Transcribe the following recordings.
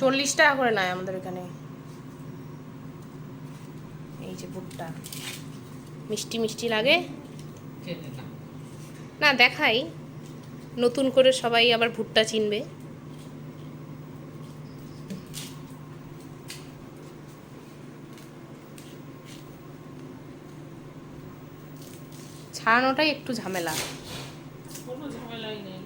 চল্লিশ টাকা করে নেয় আমাদের এখানে। এই যে ভুট্টা মিষ্টি মিষ্টি লাগে। না না দেখাই। নতুন করে সবাই আবার ভুট্টা চিনবে। ছাড়ানোটাই একটু ঝামেলা কোনো ঝামেলাই নেই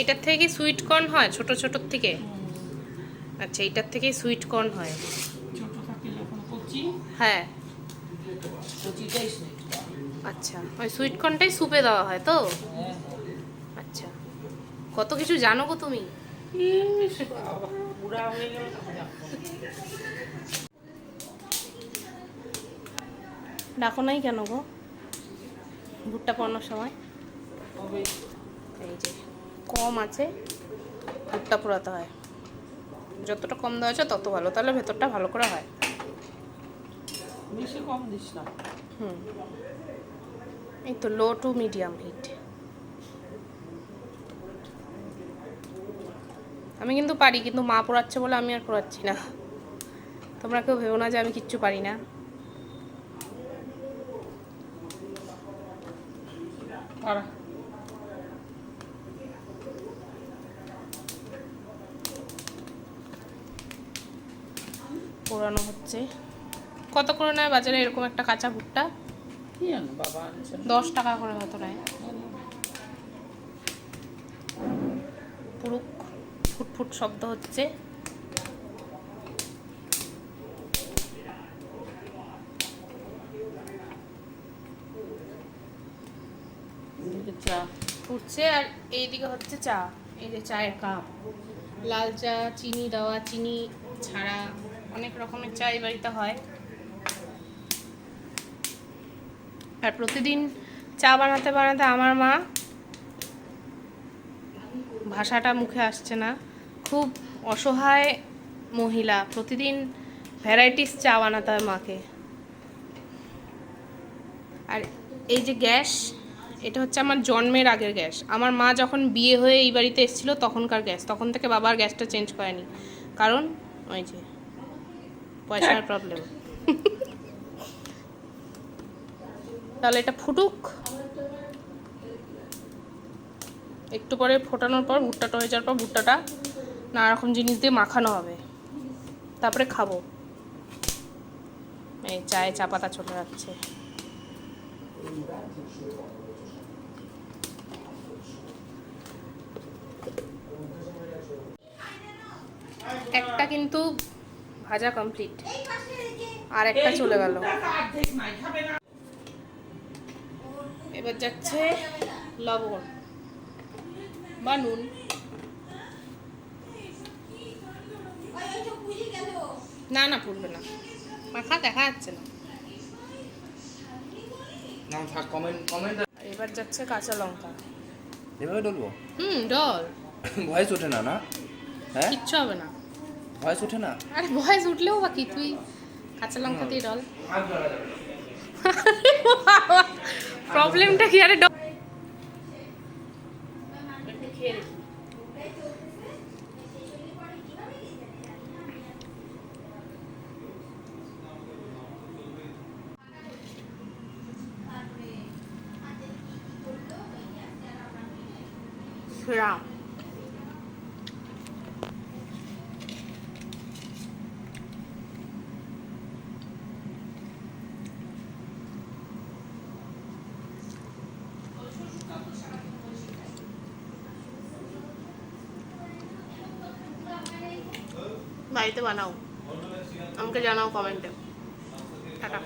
এটার থেকে কি সুইট কর্ন হয় ছোট ছোটোর থেকে? আচ্ছা এটার থেকেই সুইট কর্ন হয়। থাকে হ্যাঁ। আচ্ছা ওই সুইট কর্নটাই সুপে দেওয়া হয় তো? হ্যাঁ। আচ্ছা কত কিছু জানো গো তুমি? হয়ে। ডাকো নাই কেন গো? ভুট্টা পড়ানোর সময়? এই যে। কম আছে ভুট্টা পোড়াতে হয়। যতটা কম দেওয়া আছে তত ভালো তাহলে ভেতরটা ভালো করে হয়। বেশি কম দিস না। হুম। এই তো লো টু মিডিয়াম হিট আমি কিন্তু পারি কিন্তু মা পোড়াচ্ছে বলে আমি আর পোড়াচ্ছি না। তোমরা কেউ ভেবো না যে আমি কিচ্ছু পারি না। পারা পোড়ানো হচ্ছে। কত করে নেয় বাজারে? এরকম একটা কাঁচা ভুট্টা। দশ টাকা করে হয়তো নেয়? পুরো ফুটফুট শব্দ হচ্ছে। চা ফুটছে আর এইদিকে হচ্ছে চা। এই যে চায়ের কাপ। লাল চা চিনি দেওয়া চিনি ছাড়া অনেক রকমের চা এই বাড়িতে হয়। আর প্রতিদিন চা বানাতে বানাতে আমার মা ভাষাটা মুখে আসছে না। খুব অসহায় মহিলা, প্রতিদিন ভ্যারাইটিস চা বানাতে হয় মাকে। আর এই যে গ্যাস, এটা হচ্ছে আমার জন্মের আগের গ্যাস। আমার মা যখন বিয়ে হয়ে এই বাড়িতে এসেছিল তখনকার গ্যাস, তখন থেকে বাবার গ্যাসটা চেঞ্জ করেনি। কারণ, ওই যে পয়সার প্রবলেম তাহলে এটা ফুটুক। একটু পরে ফোটানোর পর ভুট্টাটা হয়ে যাওয়ার পর ভুট্টাটা নানা রকম জিনিস দিয়ে মাখানো হবে। তারপরে খাব। এই চায়ে চা পাতা চলে যাচ্ছে। একটা কিন্তু ভাজা কমপ্লিট আর একটা চলে গেল। এবার যাচ্ছে লবণ। বা নুন। না না পুড়বে না। মাখা দেখা যাচ্ছে না। না থাক কমেন্ট কমেন্ট এবার যাচ্ছে কাঁচা লঙ্কা। এভাবে ডলবো হুম ডল ভয়েস ওঠে না না? হ্যাঁ? কিচ্ছু হবে না। ভয়েস ওঠে না? আরে ভয়েস উঠলেও বা কি? তুই কাঁচা লঙ্কা দিয়ে ডল প্রবলেমটা কি? আরে ডল একটু বাড়িতে বানাও। আমাকে জানাও কমেন্টে টাটা।